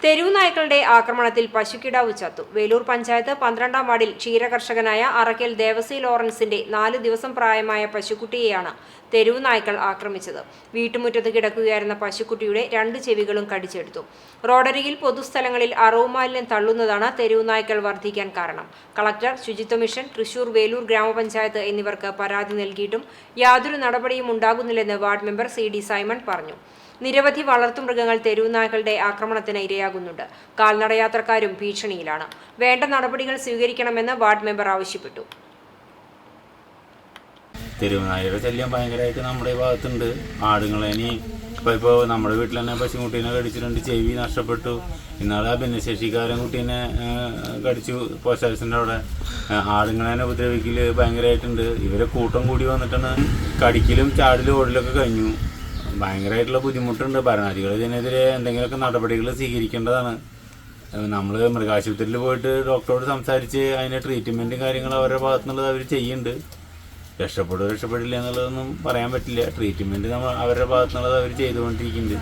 തെരുവു നായ്ക്കളുടെ ആക്രമണത്തിൽ പശുക്കിടാവ് ചത്തു. വേലൂർ പഞ്ചായത്ത് പന്ത്രണ്ടാം വാർഡിൽ ക്ഷീരകർഷകനായ അറക്കൽ ദേവസി ലോറൻസിന്റെ നാല് ദിവസം പ്രായമായ പശുക്കുട്ടിയെയാണ് തെരുവു നായ്ക്കൾ ആക്രമിച്ചത്. വീട്ടുമുറ്റത്ത് കിടക്കുകയായിരുന്ന പശുക്കുട്ടിയുടെ രണ്ട് ചെവികളും കടിച്ചെടുത്തു. റോഡരികിൽ പൊതുസ്ഥലങ്ങളിൽ അറവുമാലിന്യം തള്ളുന്നതാണ് തെരുവു നായ്ക്കൾ വർദ്ധിക്കാൻ കാരണം. കളക്ടർ ശുചിത്വ മിഷൻ തൃശൂർ വേലൂർ ഗ്രാമപഞ്ചായത്ത് എന്നിവർക്ക് പരാതി നൽകിയിട്ടും യാതൊരു നടപടിയും ഉണ്ടാകുന്നില്ലെന്ന് ward member C D Simon പറഞ്ഞു. നിരവധി വളർത്തുമൃഗങ്ങൾ തെരുവുനായ്ക്കളുടെ ആക്രമണത്തിന് ഇരയാകുന്നുണ്ട്. കാൽനടയാത്രക്കാരും ഭീഷണിയിലാണ്. വേണ്ട നടപടികൾ സ്വീകരിക്കണമെന്ന് വാർഡ് മെമ്പർ ആവശ്യപ്പെട്ടു. തെരുവുനായയുടെ ശല്യം ഭയങ്കരമായിട്ട് നമ്മുടെ ഭാഗത്തുണ്ട്. ആടുകളെ ഇനി ഇപ്പോൾ ഇപ്പോൾ നമ്മുടെ വീട്ടിൽ തന്നെ പശുക്കുട്ടീനെ കടിച്ചിട്ടുണ്ട് ചെവി നഷ്ടപ്പെട്ടു. ഇന്നാളെ ഭിന്നശേഷിക്കാരൻ കുട്ടീനെ കടിച്ചു പോസ്റ്റ് ഓഫീസിന്റെ അവിടെ ആടുങ്ങളെ ഉപദ്രവിക്കൽ ഭയങ്കരമായിട്ടുണ്ട്. ഇവരെ കൂട്ടം കൂടി വന്നിട്ടാണ് കടിക്കലും ചാടിലും ഓടലൊക്കെ കഴിഞ്ഞു. ഭയങ്കരമായിട്ടുള്ള ബുദ്ധിമുട്ടുണ്ട്. ഭരണാധികൾ ഇതിനെതിരെ എന്തെങ്കിലുമൊക്കെ നടപടികൾ സ്വീകരിക്കേണ്ടതാണ്. നമ്മൾ മൃഗാശുപത്രിയിൽ പോയിട്ട് ഡോക്ടറോട് സംസാരിച്ച് അതിന്റെ ട്രീറ്റ്മെന്റും കാര്യങ്ങളും അവരുടെ ഭാഗത്തുനിന്നുള്ളത് അവർ ചെയ്യുന്നുണ്ട്. രക്ഷപ്പെടുക രക്ഷപ്പെടില്ല എന്നുള്ളതൊന്നും പറയാൻ പറ്റില്ല. ട്രീറ്റ്മെന്റ് നമ്മൾ അവരുടെ ഭാഗത്തുനിന്നുള്ളത് അവർ ചെയ്തുകൊണ്ടിരിക്കുന്നുണ്ട്.